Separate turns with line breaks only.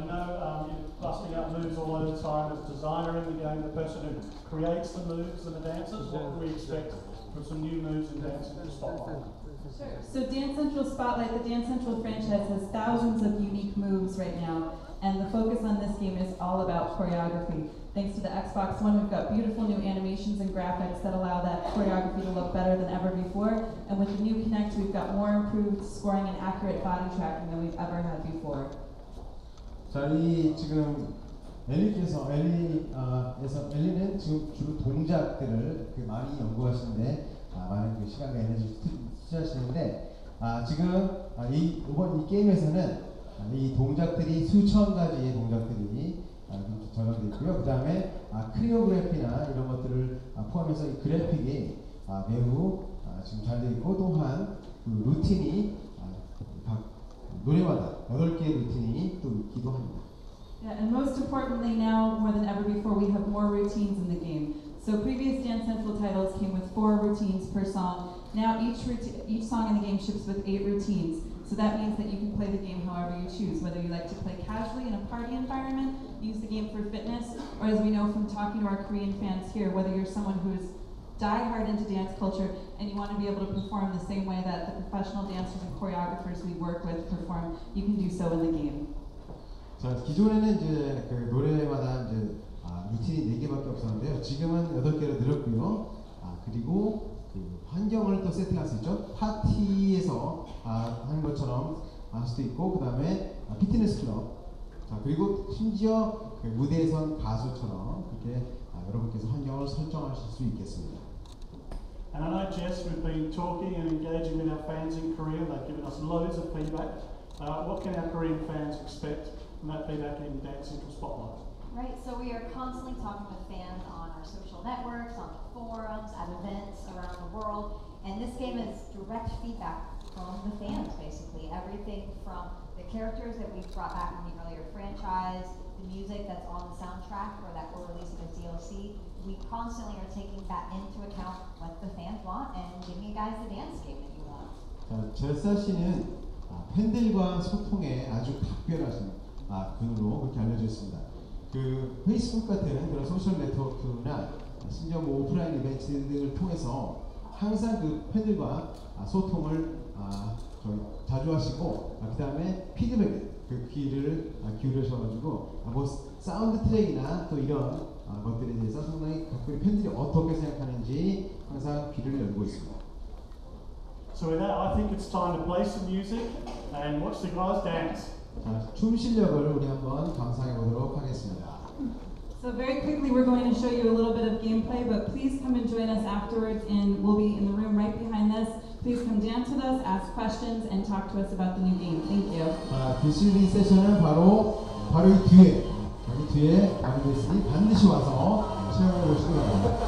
I know um, you're busting out moves all over the time as designer in the game, the person who creates the moves and the dances. What can we expect from some new moves in Dance Central Spotlight?
Sure. So Dance Central Spotlight, the Dance Central franchise has thousands of unique moves right now, and the focus on this game is all about choreography. Thanks to the Xbox One, we've got beautiful new animations and graphics that allow that choreography to look better than ever before. And with the new Kinect, we've got more improved scoring and accurate body tracking than we've ever had before.
자, 이 지금 엘리께서 엘리에서 엘리는 지금 주로 동작들을 그 많이 연구하시는데 아, 많은 그 시간과 에너지 투자하시는데 아, 지금 아, 이 이번 이 게임에서는 아, 이 동작들이 수천 가지의 동작들이 아, 저장되어 있고요. 그 다음에 아, 크리오그래피나 이런 것들을 아, 포함해서 이 그래픽이 아, 매우 아, 지금 잘 되어 있고 또한 그 루틴이 아, 각 노래마다 8개의 루틴이 또 있기도 합니다.
Yeah, and most importantly now, more than ever before, we have more routines in the game. So previous Dance Central titles came with four routines per song. Now each routine, each song in the game ships with eight routines. So that means that you can play the game however you choose, whether you like to play casually in a party environment, use the game for fitness, or as we know from talking to our Korean fans here, whether you're someone who's die hard into dance culture and you want to be able to perform the same way that the professional dancers and choreographers we work with perform, you can do so in the game.
자, 기존에는 이제 그 노래마다 이제 아, 루틴이 네 개밖에 없었는데요. 지금은 여덟 개로 늘었고요. 아, 그리고 그 환경을 또 세팅할 수 있죠. 파티에서 아, 하는 것처럼 할 수도 있고, 그 다음에 아, 피트니스 클럽. 자, 그리고 심지어 그 무대에선 가수처럼 그렇게 아, 여러분께서 환경을 설정하실 수 있겠습니다.
And I know, Jess, we've been talking and engaging with our fans in Korea. They've given us loads of feedback. Uh, what can our Korean fans expect from that feedback in Dance Central Spotlight?
Right, so we are constantly talking with fans on our social networks, on forums, at events around the world, and this game is direct feedback from the fans, basically. Everything from the characters that we've brought back from the earlier franchise, the music that's on the soundtrack or that we're releasing as DLC. We constantly are taking that into account what the fans want and giving you guys the dance game that you want.
자, 제사 씨는 아, 팬들과 소통에 아주 각별하신 아, 분으로 그렇게 알려져 있습니다. 그 페이스북 같은 그런 소셜 네트워크나 심지어 뭐 오프라인 이벤트 등을 통해서 항상 그 팬들과 아, 소통을 아, 자주 하시고 아, 그 다음에 피드백 그 귀를 아, 기울여셔가지고 아, 뭐 사운드 트랙이나 또 이런 아, 것들에 대해서 상당히 각별히 팬들이 어떻게 생각하는지 항상 귀를 열고 있습니다.
So with that, I think it's time to play some music and watch the guys dance.
자, 춤 실력을 우리 한번 감상해 보도록 하겠습니다.
So very quickly, we're going to show you a little bit of gameplay, afterwards, and we'll be in the room right behind this. Please come dance with us, ask questions, and talk to us about the new game. Thank you.
자, 디스니 세션은 바로 바로 이 뒤에 여기 뒤에 마련되어 있으니 반드시 와서 체험해 보시기 바랍니다.